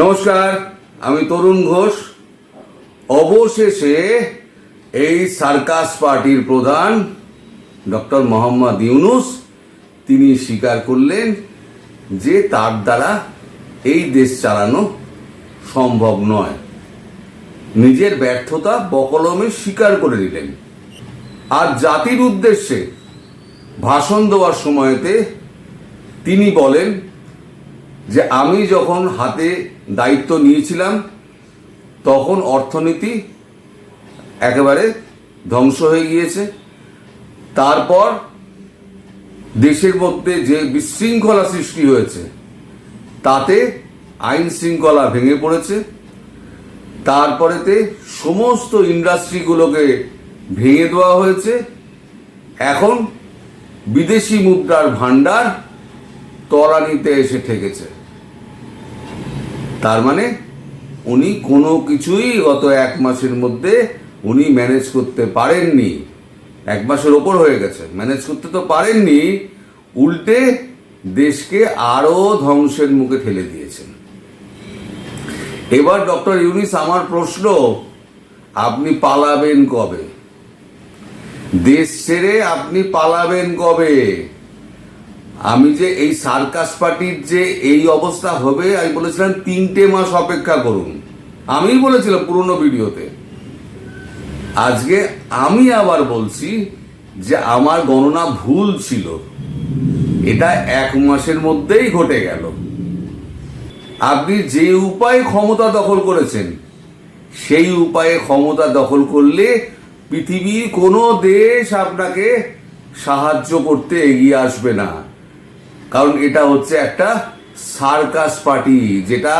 নমস্কার, আমি তরুণ ঘোষ। অবশেষে এই সার্কাস পার্টির প্রধান ডক্টর মোহাম্মদ ইউনুস, তিনি স্বীকার করলেন যে তার দ্বারা এই দেশ চালানো সম্ভব নয়। নিজের ব্যর্থতা বকলমে স্বীকার করে দিলেন আর জাতির উদ্দেশ্যে ভাষণ দেওয়ার সময়তে তিনি বলেন যে আমি যখন হাতে দায়িত্ব নিয়েছিলাম, তখন অর্থনীতি একেবারে ধ্বংস হয়ে গিয়েছে। তারপর দেশের মধ্যে যে বিশৃঙ্খলা সৃষ্টি হয়েছে, তাতে আইন শৃঙ্খলা ভেঙে পড়েছে। তারপরেতে সমস্ত ইন্ডাস্ট্রিগুলোকে ভেঙে দেওয়া হয়েছে। এখন বিদেশি মুদ্রার ভাণ্ডার তলানিতে এসে ঠেকেছে। তার মানে উনি কোনো কিছুই গত এক মাসের মধ্যে উনি ম্যানেজ করতে পারেননি। এক মাসের ওপর হয়ে গেছে। ম্যানেজ করতে তো পারেননি, উল্টে দেশকে আরও ধ্বংসের মুখে ঠেলে দিয়েছেন। এবার ডক্টর ইউনিস, আমার প্রশ্ন, আপনি পালাবেন কবে? দেশ ছেড়ে আপনি পালাবেন কবে? আমি যে এই সার্কাস পার্টির যে এই অবস্থা হবে, আমি বলেছিলাম তিনটে মাস অপেক্ষা করুন। আমি বলেছিলাম পুরনো ভিডিওতে। আজকে আমি আবার বলছি যে আমার গণনা ভুল ছিল। এটা এক মাসের মধ্যেই ঘটে গেল। আপনি যে উপায়ে ক্ষমতা দখল করেছেন, সেই উপায়ে ক্ষমতা দখল করলে পৃথিবীর কোনো দেশ আপনাকে সাহায্য করতে এগিয়ে আসবে না। কারণ এটা হচ্ছে একটা সার্কাস পার্টি, যেটা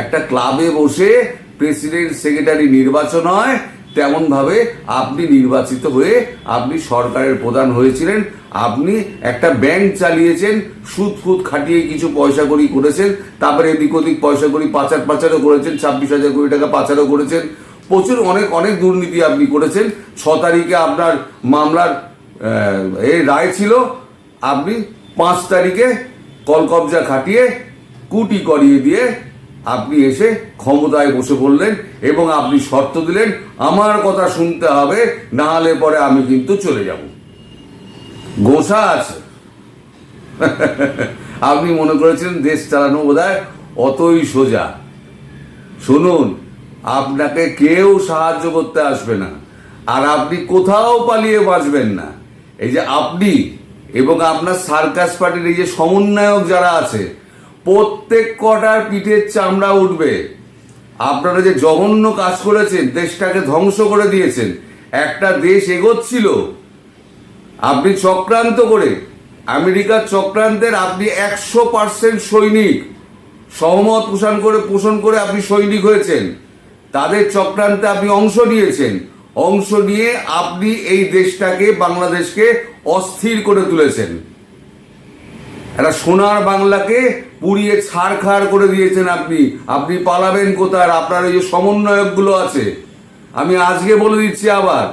একটা ক্লাবে বসে প্রেসিডেন্ট, সেক্রেটারি নির্বাচন হয় তেমন ভাবে আপনি নির্বাচিত হয়ে আপনি সরকারের প্রধান হয়েছিলেন, আপনি একটা ব্যাংক চালিয়েছেন সুদ ফুদ খাটিয়ে কিছু পয়সা করি করেছেন, তারপরে এদিক ওদিক পয়সা করি পাচার পাচারও করেছেন, ছাব্বিশ হাজার কোটি টাকা পাচারও করেছেন, প্রচুর অনেক অনেক দুর্নীতি আপনি করেছেন, ছ তারিখে আপনার মামলার এই রায় ছিল, আপনি পাঁচ তারিখে কলকবজা খাটিয়ে কুটি করিয়ে দিয়ে আপনি এসে ক্ষমতায় বসে পড়লেন এবং আপনি শর্ত দিলেন, আমার কথা শুনতে হবে, না হলে পরে আমি কিন্তু চলে যাব। গোসা আছে। আপনি মনে করেছিলেন, দেশ চালানো বোধহয় অতই সোজা। শুনুন, আপনাকে কেউ সাহায্য করতে আসবে না, আর আপনি কোথাও পালিয়ে বাঁচবেন না। এই যে আপনি এবং আপনার সার্কাস পার্টির এই যে সমন্বয়ক যারা আছে, প্রত্যেক কটার পিঠের চামড়া উঠবে। আপনারা যে জঘন্য কাজ করেছেন, দেশটাকে ধ্বংস করে দিয়েছেন, একটা দেশ এগোচ্ছিল। আপনি চক্রান্ত করে, আমেরিকার চক্রান্তের আপনি একশো পার্সেন্ট সৈনিক, সহমত পোষণ করে পোষণ করে আপনি সৈনিক হয়েছেন। তাদের চক্রান্তে আপনি অংশ নিয়েছেন। অংশ নিয়ে আপনি এই দেশটাকে, বাংলাদেশকে অস্থির করে তুলেছেন। একটা সোনার বাংলাকে পুড়িয়ে ছাড়খাড় করে দিয়েছেন আপনি। আপনি পালাবেন কোথায়? আপনার এই যে সমন্বয়কগুলো আছে। আমি আজকে বলে দিচ্ছি আবার,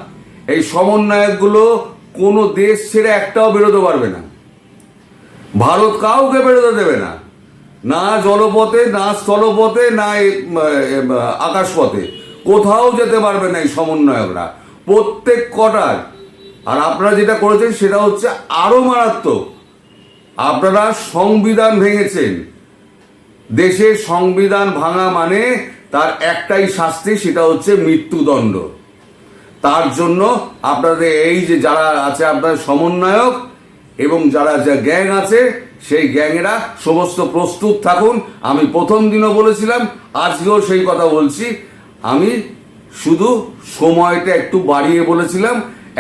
এই সমন্বয়কগুলো কোনো দেশ ছেড়ে একটাও বেরোতে পারবে না। ভারত কাউকে বেরোতে দেবে না। না জলপথে, না স্থলপথে, না আকাশপথে। কোথাও যেতে পারবে না এই সমন্বয়করা। প্রত্যেক কটার আর আপনারা যেটা করেছেন সেটা হচ্ছে আরও মারাত্মক। আপনারা সংবিধান ভেঙেছেন। দেশের সংবিধান ভাঙা মানে তার একটাই শাস্তি সেটা হচ্ছে মৃত্যুদণ্ড। তার জন্য আপনাদের এই যে যারা আছে আপনার সমন্বয়ক এবং যারা যা গ্যাং আছে, সেই গ্যাংয়েরা সমস্ত প্রস্তুত থাকুন। আমি প্রথম দিনও বলেছিলাম, আজকেও সেই কথা বলছি। আমি শুধু সময়টা একটু বাড়িয়ে বলেছিলাম,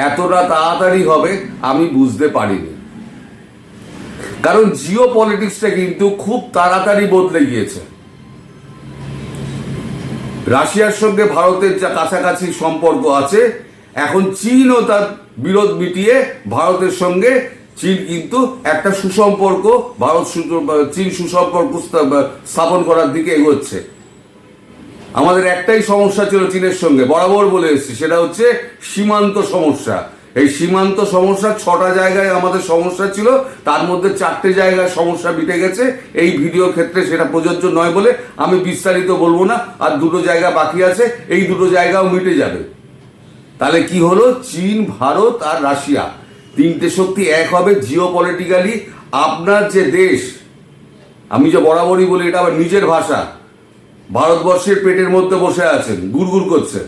এতটা তাড়াতাড়ি হবে আমি বুঝতে পারিনি। কারণ জিও পলিটিক্সটা কিন্তু খুব তাড়াতাড়ি বদলে গিয়েছে। রাশিয়ার সঙ্গে ভারতের যা কাছাকাছি সম্পর্ক আছে, এখন চীনও তার বিরোধ মিটিয়ে ভারতের সঙ্গে চীন কিন্তু একটা সুসম্পর্ক, ভারত চীন সুসম্পর্ক স্থাপন করার দিকে এগোচ্ছে। আমাদের একটাই সমস্যা ছিল চীনের সঙ্গে। বরাবর বলে এসেছি, সেটা হচ্ছে সীমান্ত সমস্যা। এই সীমান্ত সমস্যা ছটা জায়গায় আমাদের সমস্যা ছিল, তার মধ্যে চারটে জায়গায় সমস্যা মিটে গেছে। এই ভিডিও ক্ষেত্রে সেটা প্রযোজ্য নয় বলে আমি বিস্তারিত বলব না, আর দুটো জায়গা বাকি আছে, এই দুটো জায়গাও মিটে যাবে। তাহলে কি হলো? চীন, ভারত আর রাশিয়া। তিনটে শক্তি এক হবে জিও পলিটিক্যালি আপনার যে দেশ, আমি যে বরাবরই বলি, এটা আবার নিজের ভাষা। ভারতবর্ষের পেটের মধ্যে বসে আছেন গুড়গুড় করছে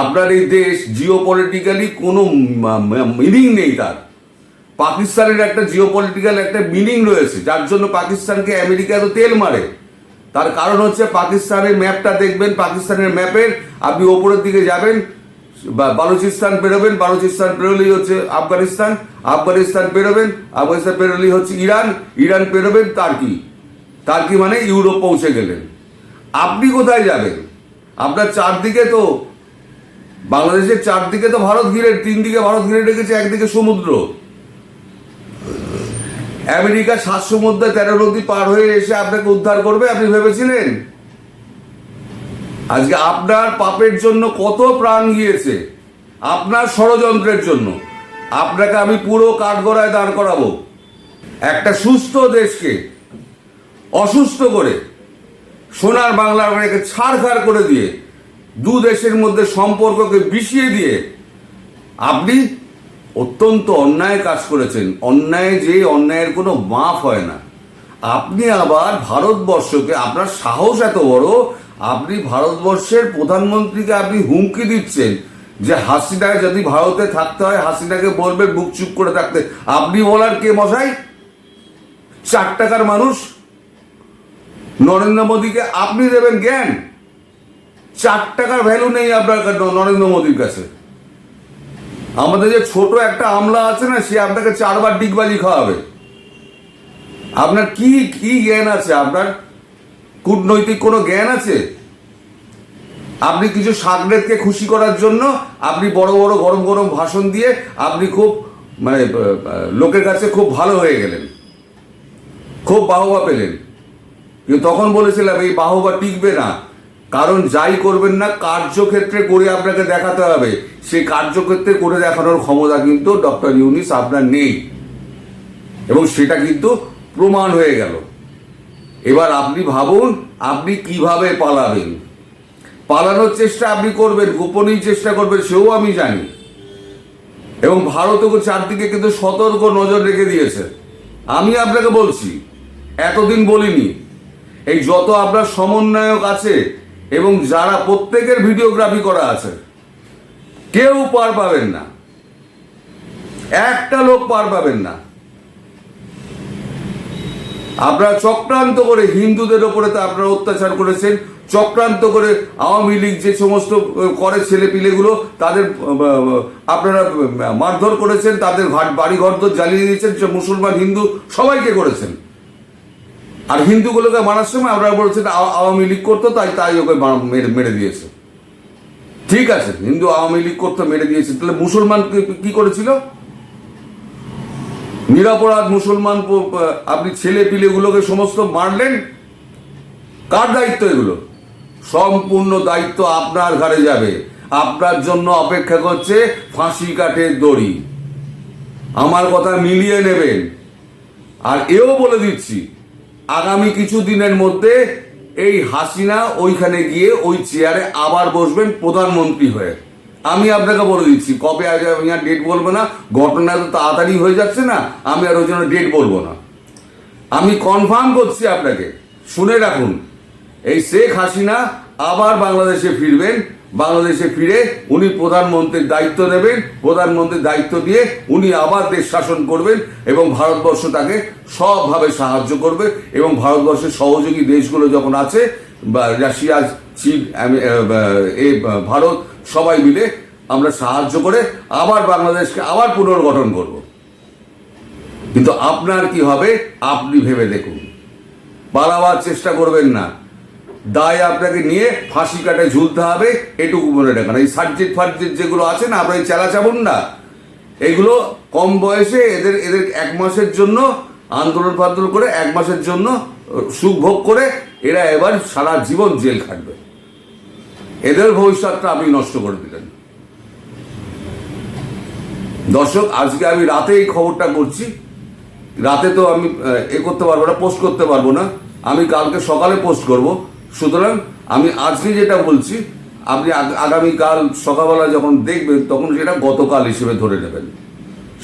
আপনার এই দেশ জিও পলিটিক্যালি কোনো মিনিং নেই তার। পাকিস্তানের একটা জিও পলিটিক্যাল একটা মিনিং রয়েছে, যার জন্য পাকিস্তানকে আমেরিকা এত তেল মারে। তার কারণ হচ্ছে পাকিস্তানের ম্যাপটা দেখবেন, পাকিস্তানের ম্যাপের আপনি ওপরের দিকে যাবেন বালুচিস্তান পেরোবেন বালুচিস্তান পেরোলেই হচ্ছে আফগানিস্তান আফগানিস্তান পেরোবেন আফগানিস্তান পেরোলেই হচ্ছে ইরান ইরান পেরোবেন তার্কি তার্কি মানে ইউরোপ পৌঁছে গেলেন। আপনি কোথায় যাবেন? আপনার চারদিকে তো, বাংলাদেশের চারদিকে তো ভারত ঘিরে তিন দিকে ভারত ঘিরে রেখেছে, একদিকে সমুদ্র। আমেরিকা সাত সমুদ্রে তেরো নদী পার হয়ে এসে আপনাকে উদ্ধার করবে, আপনি ভেবেছিলেন? আজকে আপনার পাপের জন্য কত প্রাণ গিয়েছে, আপনার ষড়যন্ত্রের জন্য। আপনাকে আমি পুরো কাঠগড়ায় দাঁড় করাবো। একটা সুস্থ দেশকে অসুস্থ করে সোনার বাংলার ছাড়খাড় করে দিয়ে দু দেশের মধ্যে সম্পর্ককে বিষিয়ে দিয়ে আপনি অত্যন্ত অন্যায় কাজ করেছেন। অন্যায় যে অন্যায়ের কোনো মাফ হয় না। আপনি আবার ভারতবর্ষকে, আপনার সাহস এত বড়, আপনি ভারতবর্ষের প্রধানমন্ত্রীকে আপনি হুমকি দিচ্ছেন যে হাসিনাকে যদি ভারতে থাকতে হয়, হাসিনাকে বলবে বুক চুপ করে থাকতে। আপনি বলার কে মশাই? চার টাকার মানুষ। নরেন্দ্র মোদীকে আপনি দেবেন জ্ঞান। চার টাকার ভ্যালু নেই আপনার নরেন্দ্র মোদীর কাছে। আমাদের যে ছোট একটা আমলা আছে না, সে আপনাকে চারবার ডিগবাজি খাওয়াবে। আপনার কি কি জ্ঞান আছে? আপনার কূটনৈতিক কোনো জ্ঞান আছে? আপনি কিছু সাগরেদকে খুশি করার জন্য আপনি বড় বড় গরম গরম ভাষণ দিয়ে আপনি খুব মানে লোকের কাছে খুব ভালো হয়ে গেলেন। খুব বাহবা পেলেন। কিন্তু তখন বলেছিলাম, এই বাহবা টিকবে না। কারণ যাই করবেন না, কার্যক্ষেত্রে করে আপনাকে দেখাতে হবে। সেই কার্যক্ষেত্রে করে দেখানোর ক্ষমতা কিন্তু ডক্টর ইউনিস আপনার নেই। এবং সেটা কিন্তু প্রমাণ হয়ে গেল। এবার আপনি ভাবুন, আপনি কীভাবে পালাবেন? পালানোর চেষ্টা আপনি করবেন, গোপনেই চেষ্টা করবেন, সেও আমি জানি। এবং ভারতও চারদিকে কিন্তু সতর্ক নজর রেখে দিয়েছে। আমি আপনাকে বলছি, এতদিন বলিনি এই যত আপনার সমন্বয়ক আছে এবং যারা প্রত্যেকের ভিডিওগ্রাফি করা আছে, কেউ পার পাবেন না। একটা লোক পার পাবেন না। আপনারা চক্রান্ত করে হিন্দুদের ওপরে তো আপনারা অত্যাচার করেছেন, চক্রান্ত করে আওয়ামী লীগ যে সমস্ত করে ছেলে পিলেগুলো, তাদের আপনারা মারধর করেছেন, তাদের বাড়ি ঘর জ্বালিয়ে দিয়েছেন মুসলমান, হিন্দু সবাইকে করেছেন। আর হিন্দুগুলোকে মারার সময় বলছেন আওয়া- আওয়ামী লীগ করতো, তাই তাই ওকে মেরে দিয়েছে। ঠিক আছে, হিন্দু আওয়ামী লীগ করতো, মেরে দিয়েছে। তাহলে মুসলমান কি- করেছিল? নিরাপরাধ মুসলমান আপনি ছেলে পিলেগুলোকে সমস্ত মারলেন? কার দায়িত্ব এগুলো? সম্পূর্ণ দায়িত্ব আপনার ঘাড়ে যাবে। আপনার জন্য অপেক্ষা করছে ফাঁসি কাঠের দড়ি। আমার কথা মিলিয়ে নেবেন। আর এও বলে দিচ্ছি আগামী কিছু দিনের মধ্যে এই হাসিনা ওইখানে গিয়ে ওই চেয়ারে আবার বসবেন প্রধানমন্ত্রী হয়ে। আমি আপনাকে বলে দিচ্ছি, কবে আগে আমি আর ডেট বলব না, ঘটনা তো তাড়াতাড়ি হয়ে যাচ্ছে না, আমি আর ওই জন্য ডেট বলব না। আমি কনফার্ম করছি আপনাকে, শুনে রাখুন, এই শেখ হাসিনা আবার বাংলাদেশে ফিরবেন বাংলাদেশে ফিরে উনি প্রধানমন্ত্রীর দায়িত্ব নেবেন, প্রধানমন্ত্রীর দায়িত্ব দিয়ে উনি আবার দেশ শাসন করবেন এবং ভারতবর্ষ তাকে সবভাবে সাহায্য করবে এবং ভারতবর্ষের সহযোগী দেশগুলো যখন আছে রাশিয়া, চীন এ ভারত সবাই মিলে আমরা সাহায্য করে আবার বাংলাদেশকে আবার পুনর্গঠন করব। কিন্তু আপনার কি হবে, আপনি ভেবে দেখুন। পালাবার চেষ্টা করবেন না। দায় আপনাকে নিয়ে ফাঁসি কাটে ঝুলতে হবে, এটুকু মনে রাখেন এই সার্জিট ফার্জিট যেগুলো আছে না, আপনার এই চেলা চাবুন না। এগুলো কম বয়সে এদের এদের এক মাসের জন্য আন্দোলন ফান্দোলন করে এক মাসের জন্য সুখ ভোগ করে এরা এবার সারা জীবন জেল খাটবে। এদের ভবিষ্যৎটা আপনি নষ্ট করে দিলেন। দর্শক, আজকে আমি রাতে এই খবরটা করছি। রাতে তো আমি এ করতে পারব না, পোস্ট করতে পারব না। আমি কালকে সকালে পোস্ট করব। সুতরাং আমি আজকে যেটা বলছি, আপনি আগ- আগামীকাল সকালবেলা যখন দেখবেন, তখন সেটা গতকাল হিসেবে ধরে নেবেন।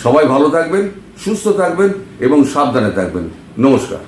সবাই ভালো থাকবেন, সুস্থ থাকবেন এবং সাবধানে থাকবেন। নমস্কার।